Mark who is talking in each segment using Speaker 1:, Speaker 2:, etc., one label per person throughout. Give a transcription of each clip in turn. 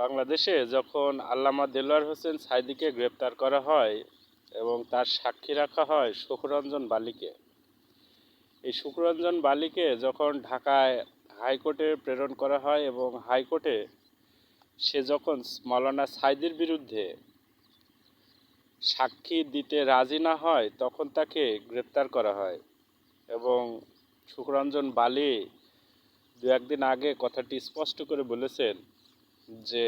Speaker 1: বাংলাদেশে যখন আল্লামা দেলোয়ার হোসেন সাইদিকে গ্রেপ্তার করা হয় এবং তার সাক্ষী রাখা হয় সুখরঞ্জন বালিকে, এই সুখরঞ্জন বালিকে যখন ঢাকায় হাইকোর্টে প্রেরণ করা হয় এবং হাইকোর্টে সে যখন মৌলানা সাইদির বিরুদ্ধে সাক্ষী দিতে রাজি না হয়, তখন তাকে গ্রেপ্তার করা হয় এবং সুখরঞ্জন বালি দু একদিন আগে কথাটি স্পষ্ট করে বলেছেন যে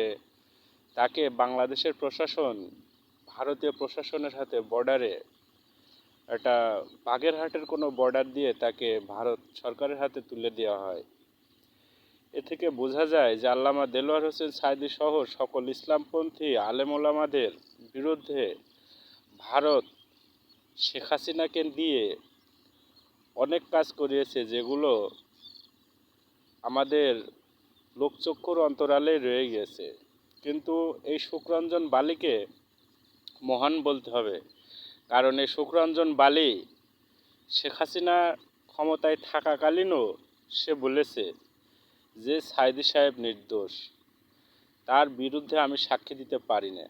Speaker 1: তাকে বাংলাদেশের প্রশাসন, ভারতীয় প্রশাসনের হাতে বর্ডারে একটা বাগেরহাটের কোনো বর্ডার দিয়ে তাকে ভারত সরকারের হাতে তুলে দেওয়া হয়। এ থেকে বোঝা যায় যে আল্লামা দেলোয়ার হোসেন সাইদি সহ সকল ইসলামপন্থী আলেমোলামাদের বিরুদ্ধে ভারত শেখ হাসিনাকে দিয়ে অনেক কাজ করিয়েছে, যেগুলো আমাদের লোকচক্ষুর অন্তরালে রয়ে গেছে। কিন্তু এই সুখরঞ্জন বালিকে মহান বলতে হবে। কারণ এই সুখরঞ্জন বালি শেখ হাসিনা ক্ষমতায় থাকাকালীনও সে বলেছে যে সাইদি সাহেব নির্দোষ। তার বিরুদ্ধে আমি সাক্ষী দিতে পারি না।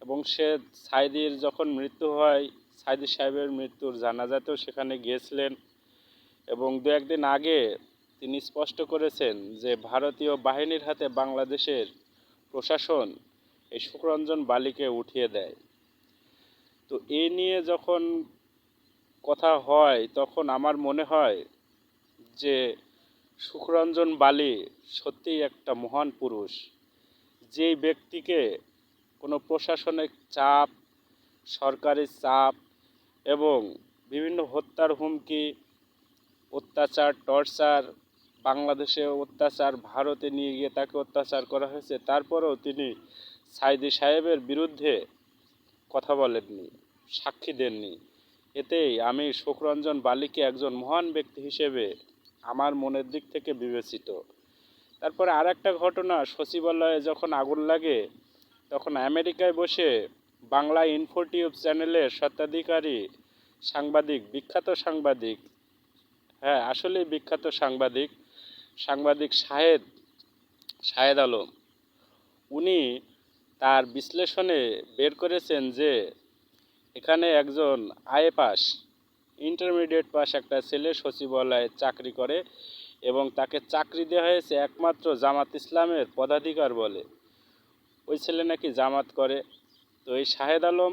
Speaker 1: এবং সে সাইদির যখন মৃত্যু হয়, সাইদি সাহেবের মৃত্যুর জানাজাতেও সেখানে গিয়েছিলেন। এবং দু একদিন আগে তিনি স্পষ্ট করেছেন যে ভারতীয় বাহিনীর হাতে বাংলাদেশের প্রশাসন এই সুখরঞ্জন বালিকে উঠিয়ে দেয়। তো এ নিয়ে যখন কথা হয়, তখন আমার মনে হয় যে সুখরঞ্জন বালি সত্যিই একটা মহান পুরুষ। যেই ব্যক্তিকে কোনো প্রশাসনিক চাপ, সরকারি চাপ এবং বিভিন্ন হত্যার হুমকি, অত্যাচার, টর্চার বাংলাদেশে অত্যাচার, ভারতে নিয়ে গিয়ে তাকে অত্যাচার করা হয়েছে। তারপরেও তিনি সাইদি সাহেবের বিরুদ্ধে কথা বলেননি, সাক্ষী দেননি। এতেই আমি সুখরঞ্জন বালিকে একজন মহান ব্যক্তি হিসেবে আমার মনের দিক থেকে বিবেচিত। তারপরে আর একটা ঘটনা, সচিবালয়ে যখন আগুন লাগে, তখন আমেরিকায় বসে বাংলা ইনফো টিউব চ্যানেলের স্বত্বাধিকারী সাংবাদিক, বিখ্যাত সাংবাদিক হ্যাঁ আসলে বিখ্যাত সাংবাদিক সাংবাদিক শাহেদ শাহেদ আলম, উনি তার বিশ্লেষণে বের করেছেন যে এখানে একজন আয়ে পাস ইন্টারমিডিয়েট পাস একটা ছেলে সচিবালয়ে চাকরি করে এবং তাকে চাকরি দেওয়া হয়েছে একমাত্র জামাত ইসলামের পদাধিকার বলে। ওই ছেলে নাকি জামাত করে। তো এই শাহেদ আলম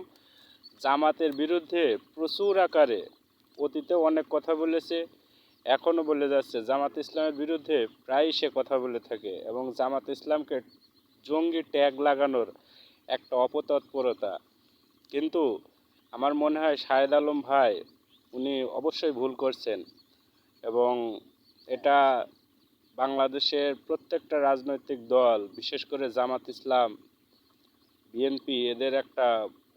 Speaker 1: জামাতের বিরুদ্ধে প্রচুর আকারে অতীতে অনেক কথা বলেছে। এখনও বলে যাচ্ছে, জামাত ইসলামের বিরুদ্ধে প্রায়ই সে কথা বলে থাকে এবং জামাত ইসলামকে জঙ্গি ট্যাগ লাগানোর একটা অপতৎপরতা। কিন্তু আমার মনে হয় শাহেদ আলম ভাই, উনি অবশ্যই ভুল করছেন এবং এটা বাংলাদেশের প্রত্যেকটা রাজনৈতিক দল, বিশেষ করে জামাত ইসলাম, বিএনপি, এদের একটা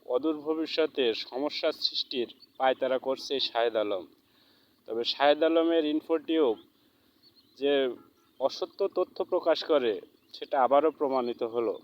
Speaker 1: অদূর ভবিষ্যতে সমস্যা সৃষ্টির পায়তারা করছে শাহেদ আলম। তবে শাহেদ আলমের ইনফোটিউব যে অসত্য তথ্য প্রকাশ করে সেটা আবারও প্রমাণিত হলো।